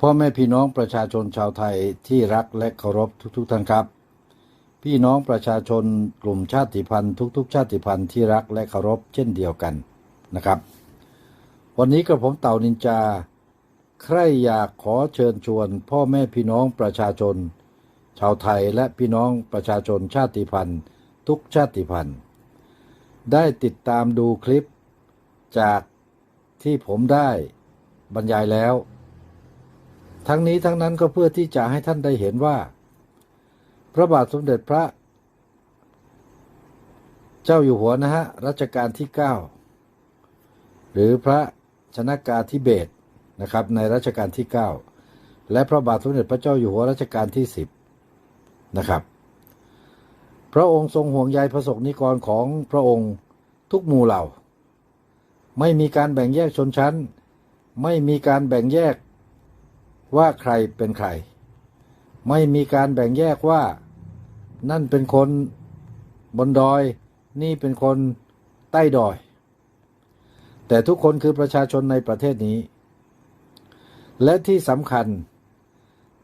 พ่อแม่พี่น้องประชาชนชาวไทยที่รักและเคารพทุกๆท่านครับ พี่น้องประชาชนกลุ่มชาติพันธุ์ทุก ๆ ชาติพันธุ์ที่รักและเคารพเช่นเดียวกันนะครับ วันนี้กระผมเต่านินจา ใครอยากขอเชิญชวน พ่อแม่พี่น้องประชาชน ชาวไทยและพี่น้องประชาชนชาติพันธุ์ ทุกชาติพันธุ์ ได้ติดตามดูคลิปจากที่ผมได้บรรยายแล้ว ทั้งนี้ทั้งนั้นก็เพื่อที่จะให้ท่านได้เห็นว่า พระบาทสมเด็จพระ เจ้าอยู่หัวนะฮะรัชกาลที่ 9 หรือพระชนากาธิเบศนะครับในรัชกาลที่ 9 และพระบาทสมเด็จพระเจ้าอยู่หัวรัชกาลที่ 10 นะครับ พระองค์ทรงห่วงใยประสบนิกรของพระองค์ทุกหมู่เหล่า ไม่มีการแบ่งแยกชนชั้น ไม่มีการแบ่งแยก ว่าใครเป็นใคร ไม่มีการแบ่งแยกว่า นั่นเป็นคนบนดอย นี่เป็นคนใต้ดอย แต่ทุกคนคือประชาชนในประเทศนี้ และที่สำคัญ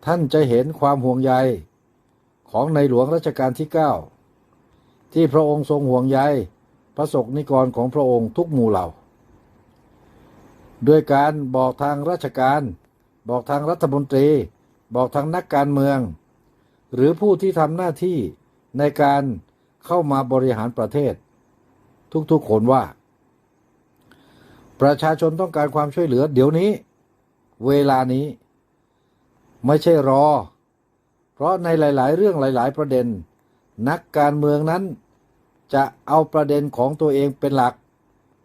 ท่านจะเห็นความห่วงใยของในหลวงรัชกาลที่ 9 ที่พระองค์ทรงห่วงใยพระสงฆ์นิกรของพระองค์ทุกหมู่เหล่า ด้วยการบอกทางราชการ บอกทางรัฐมนตรี บอกทางนักการเมือง หรือผู้ที่ทำหน้าที่ในการเข้ามาบริหารประเทศ ทุกๆคนว่า ประชาชนต้องการความช่วยเหลือเดี๋ยวนี้ เวลานี้ ไม่ใช่รอ เพราะในหลาย ๆ เรื่องหลาย ๆ ประเด็น นักการเมืองนั้นจะเอาประเด็นของตัวเองเป็นหลัก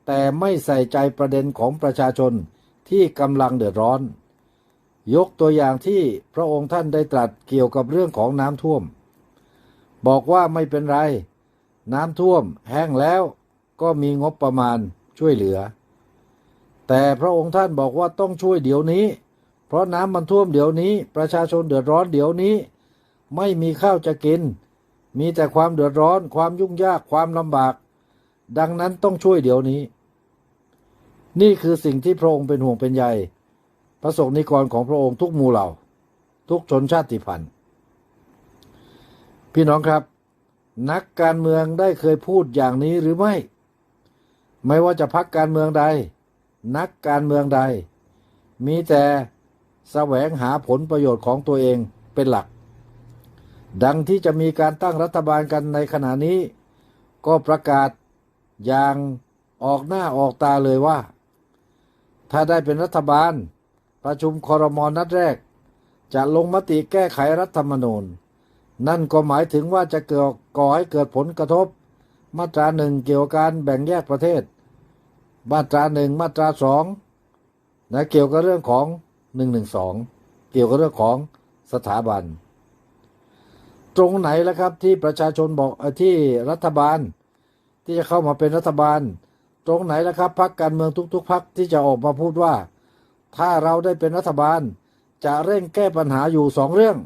แต่ไม่ใส่ใจประเด็นของประชาชนที่กำลังเดือดร้อน ยกตัวอย่างที่พระองค์ท่านได้ตรัสเกี่ยวกับเรื่องของน้ำท่วม บอกว่าไม่เป็นไร น้ำท่วมแห้งแล้วก็มีงบประมาณช่วยเหลือ แต่พระองค์ท่านบอกว่าต้องช่วยเดี๋ยวนี้ เพราะน้ำมันท่วมเดี๋ยวนี้ ประชาชนเดือดร้อนเดี๋ยวนี้ ไม่มีข้าวจะกิน มีแต่ความเดือดร้อน ความยุ่งยากความลำบาก ดังนั้นต้องช่วยเดี๋ยวนี้ นี่คือสิ่งที่พระองค์เป็นห่วงเป็นใย พระสงฆ์นิกรของพระองค์ทุกหมู่เหล่า ทุกชนชาติพันธุ์ พี่น้องครับ นักการเมืองได้เคยพูดอย่างนี้หรือไม่ ไม่ว่าจะพักการเมืองใด นักการเมืองใด มีแต่แสวงหาผลประโยชน์ของตัวเองเป็นหลัก ดังที่จะมีการตั้งรัฐบาลกันในขณะนี้ ก็ประกาศอย่างออกหน้าออกตาเลยว่า ถ้าได้เป็นรัฐบาล ประชุมคอรมอนัดแรก จะลงมติแก้ไขรัฐธรรมนูญ นั่นก็หมายถึงว่าจะเกิดก่อให้เกิดผลกระทบ มาตราหนึ่งเกี่ยวกับการแบ่งแยกประเทศ มาตราหนึ่งมาตราสองนะเกี่ยวกับเรื่องของหนึ่งหนึ่งสองเกี่ยวกับเรื่องของสถาบัน ตรงไหนแล้วครับที่ประชาชนบอกที่รัฐบาล ที่จะเข้ามาเป็นรัฐบาล ตรงไหนแล้วครับพรรคการเมืองทุก ๆพรรคที่จะออกมาพูดว่า ถ้าเราได้เป็นรัฐบาล จะเร่งแก้ปัญหาอยู่สองเรื่อง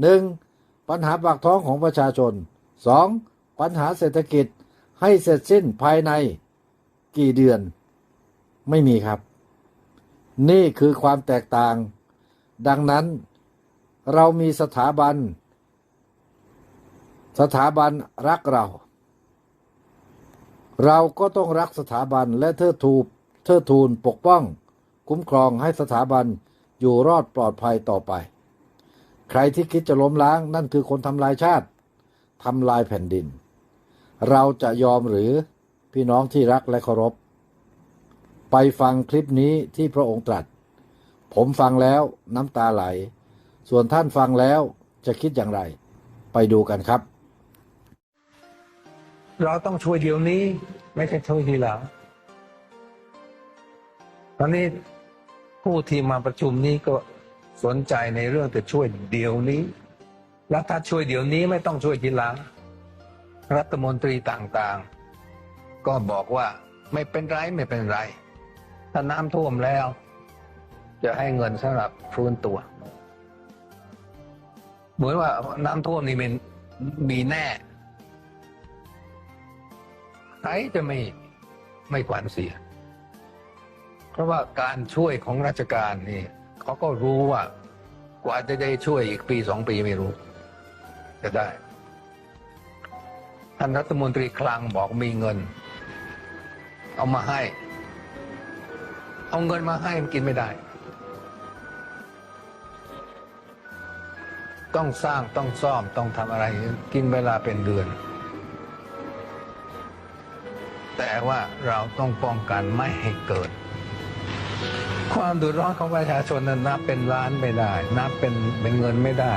หนึ่งปัญหาปากท้องของประชาชนสองปัญหาเศรษฐกิจให้เสร็จสิ้นภายในกี่เดือน ไม่มีครับ นี่คือความแตกต่าง ดังนั้น เรามีสถาบัน สถาบันรักเรา เราก็ต้องรักสถาบันและเทิดทูนเทิดทูนปกป้อง คุ้มครองให้สถาบันอยู่รอดปลอดภัยต่อไป ใครที่คิดจะล้มล้างนั่นคือคนทำลายชาติทำลายแผ่นดิน เราจะยอมหรือพี่น้องที่รักและเคารพ ไปฟังคลิปนี้ที่พระองค์ตรัส ผมฟังแล้วน้ำตาไหล ส่วนท่านฟังแล้วจะคิดอย่างไร ไปดูกันครับ เราต้องช่วยเดี๋ยวนี้ ไม่ใช่ช่วยทีหลัง ตอนนี้ผู้ที่มาประชุมนี้ก็สนใจในเรื่องจะช่วยเดี๋ยวนี้ แล้วถ้าช่วยเดี๋ยวนี้ไม่ต้องช่วยทีหลัง รัฐมนตรีต่างๆ ก็บอกว่าไม่เป็นไรไม่เป็นไร ถ้าน้ำท่วมแล้ว จะให้เงินสำหรับฟื้นตัว เหมือนว่าน้ำท่วมนี่มันมีแน่ใครจะไม่ไม่ขวัญเสีย เพราะว่าการช่วยของราชการนี่เขาก็รู้ว่ากว่าจะได้ช่วยอีกปีสองปีไม่รู้ จะได้ ท่านรัฐมนตรีคลังบอกมีเงิน เอามาให้ เอาเงินมาให้มันกินไม่ได้ ต้องสร้างต้องซ่อมต้องทำอะไร กินเวลาเป็นเดือน แต่ว่าเราต้องป้องกันไม่ให้เกิด ความเดือดร้อนของประชาชนนั้นนับเป็นล้านไม่ได้ นับเป็นเป็นเงินไม่ได้